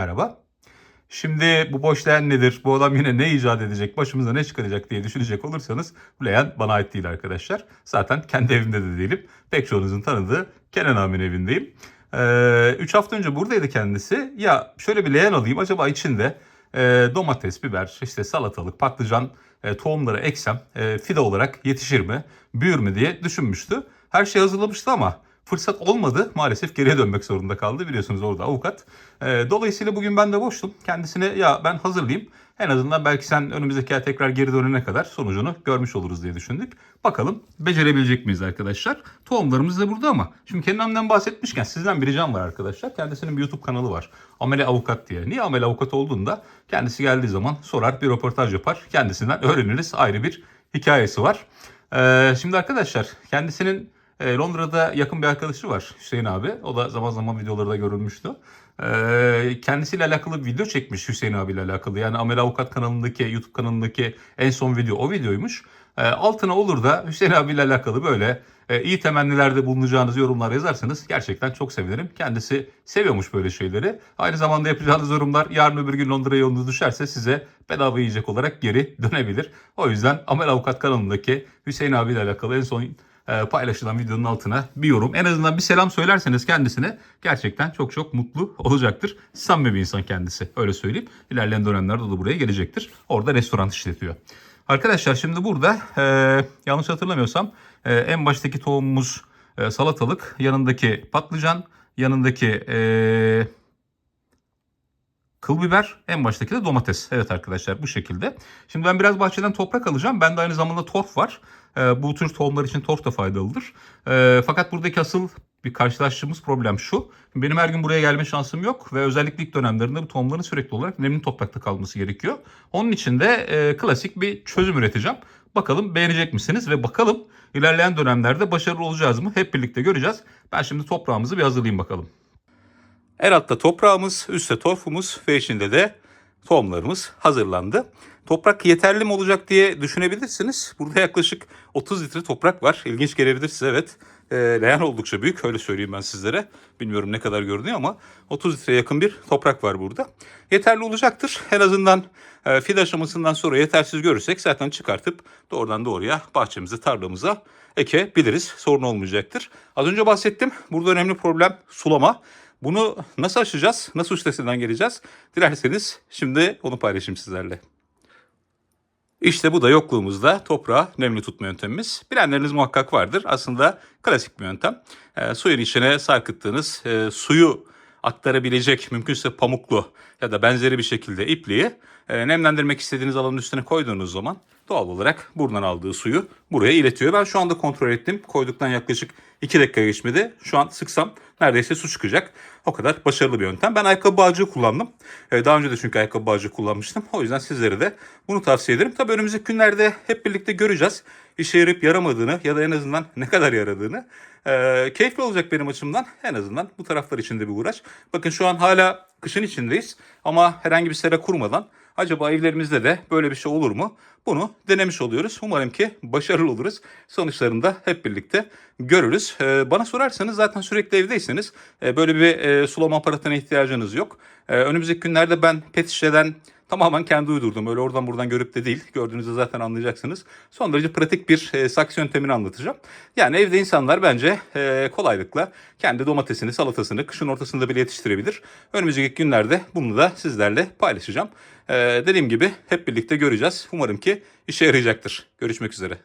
merhaba. Şimdi bu boş leğen nedir? Bu adam yine ne icat edecek? Başımıza ne çıkaracak diye düşünecek olursanız bu leğen bana ait değil arkadaşlar. Zaten kendi evimde de değilim. Pek çoğunuzun tanıdığı Kenan abimin evindeyim. 3 hafta önce buradaydı kendisi. Ya şöyle bir leğen alayım. Acaba içinde e, domates, biber, işte salatalık, patlıcan e, tohumları eksem e, fide olarak yetişir mi, büyür mü diye düşünmüştü. Her şey hazırlamıştı ama fırsat olmadı. Maalesef geriye dönmek zorunda kaldı. Biliyorsunuz orada avukat. E, dolayısıyla bugün ben de boştum. Kendisine ya ben hazırlayayım. En azından belki sen önümüzdeki ay tekrar geri dönene kadar sonucunu görmüş oluruz diye düşündük. Bakalım becerebilecek miyiz arkadaşlar? Tohumlarımız da burada ama şimdi kendimden bahsetmişken sizden bir ricam var arkadaşlar. Kendisinin bir YouTube kanalı var. Amele Avukat diye. Niye Amele Avukat olduğunda kendisi geldiği zaman sorar bir röportaj yapar. Kendisinden öğreniriz. Ayrı bir hikayesi var. Ee, şimdi arkadaşlar kendisinin e, Londra'da yakın bir arkadaşı var Hüseyin abi. O da zaman zaman videolarda görülmüştü. Ee, kendisiyle alakalı bir video çekmiş Hüseyin abiyle alakalı. Yani Amel Avukat kanalındaki, YouTube kanalındaki en son video o videoymuş. Ee, altına olur da Hüseyin abiyle alakalı böyle e, iyi temennilerde bulunacağınız yorumlar yazarsanız gerçekten çok sevinirim. Kendisi seviyormuş böyle şeyleri. Aynı zamanda yapacağınız yorumlar yarın öbür gün Londra'ya yolunuz düşerse size bedava yiyecek olarak geri dönebilir. O yüzden Amel Avukat kanalındaki Hüseyin abiyle alakalı en son e, paylaşılan videonun altına bir yorum. En azından bir selam söylerseniz kendisine gerçekten çok çok mutlu olacaktır. Samimi bir insan kendisi öyle söyleyeyim. İlerleyen dönemlerde o da buraya gelecektir. Orada restoran işletiyor. Arkadaşlar şimdi burada e, yanlış hatırlamıyorsam e, en baştaki tohumumuz e, salatalık, yanındaki patlıcan, yanındaki e, Kıl biber, en baştaki de domates. Evet arkadaşlar bu şekilde. Şimdi ben biraz bahçeden toprak alacağım. Bende aynı zamanda torf var. Ee, bu tür tohumlar için torf da faydalıdır. Ee, fakat buradaki asıl bir karşılaştığımız problem şu. Benim her gün buraya gelme şansım yok ve özellikle ilk dönemlerinde bu tohumların sürekli olarak nemli toprakta kalması gerekiyor. Onun için de e, klasik bir çözüm üreteceğim. Bakalım beğenecek misiniz ve bakalım ilerleyen dönemlerde başarılı olacağız mı? Hep birlikte göreceğiz. Ben şimdi toprağımızı bir hazırlayayım bakalım. En altta toprağımız, üstte torfumuz ve içinde de tohumlarımız hazırlandı. Toprak yeterli mi olacak diye düşünebilirsiniz. Burada yaklaşık 30 litre toprak var. İlginç gelebilir size evet. E, leğen oldukça büyük öyle söyleyeyim ben sizlere. Bilmiyorum ne kadar görünüyor ama 30 litreye yakın bir toprak var burada. Yeterli olacaktır. En azından e, fide aşamasından sonra yetersiz görürsek zaten çıkartıp doğrudan doğruya bahçemize, tarlamıza ekebiliriz. Sorun olmayacaktır. Az önce bahsettim. Burada önemli problem sulama. Bunu nasıl aşacağız? Nasıl üstesinden geleceğiz? Dilerseniz şimdi onu paylaşayım sizlerle. İşte bu da yokluğumuzda toprağı nemli tutma yöntemimiz. Bilenleriniz muhakkak vardır. Aslında klasik bir yöntem. E, suyun içine sarkıttığınız e, suyu aktarabilecek mümkünse pamuklu ya da benzeri bir şekilde ipliği e, nemlendirmek istediğiniz alanın üstüne koyduğunuz zaman doğal olarak buradan aldığı suyu buraya iletiyor. Ben şu anda kontrol ettim. Koyduktan yaklaşık 2 dakika geçmedi. Şu an sıksam neredeyse su çıkacak. O kadar başarılı bir yöntem. Ben ayakkabı bağcığı kullandım. Ee, daha önce de çünkü ayakkabı bağcığı kullanmıştım. O yüzden sizlere de bunu tavsiye ederim. Tabii önümüzdeki günlerde hep birlikte göreceğiz. İşe yarayıp yaramadığını ya da en azından ne kadar yaradığını. Ee, keyifli olacak benim açımdan. En azından bu taraflar için de bir uğraş. Bakın şu an hala kışın içindeyiz. Ama herhangi bir sera kurmadan acaba evlerimizde de böyle bir şey olur mu? Bunu denemiş oluyoruz. Umarım ki başarılı oluruz. Sonuçlarını da hep birlikte görürüz. Ee, bana sorarsanız zaten sürekli evdeyseniz e, böyle bir e, sulama aparatına ihtiyacınız yok. E, önümüzdeki günlerde ben pet şişeden tamamen kendi uydurdum. Öyle oradan buradan görüp de değil. Gördüğünüzde zaten anlayacaksınız. Son derece pratik bir e, saksı yöntemini anlatacağım. Yani evde insanlar bence e, kolaylıkla kendi domatesini, salatasını kışın ortasında bile yetiştirebilir. Önümüzdeki günlerde bunu da sizlerle paylaşacağım. E, dediğim gibi hep birlikte göreceğiz. Umarım ki işe yarayacaktır. Görüşmek üzere.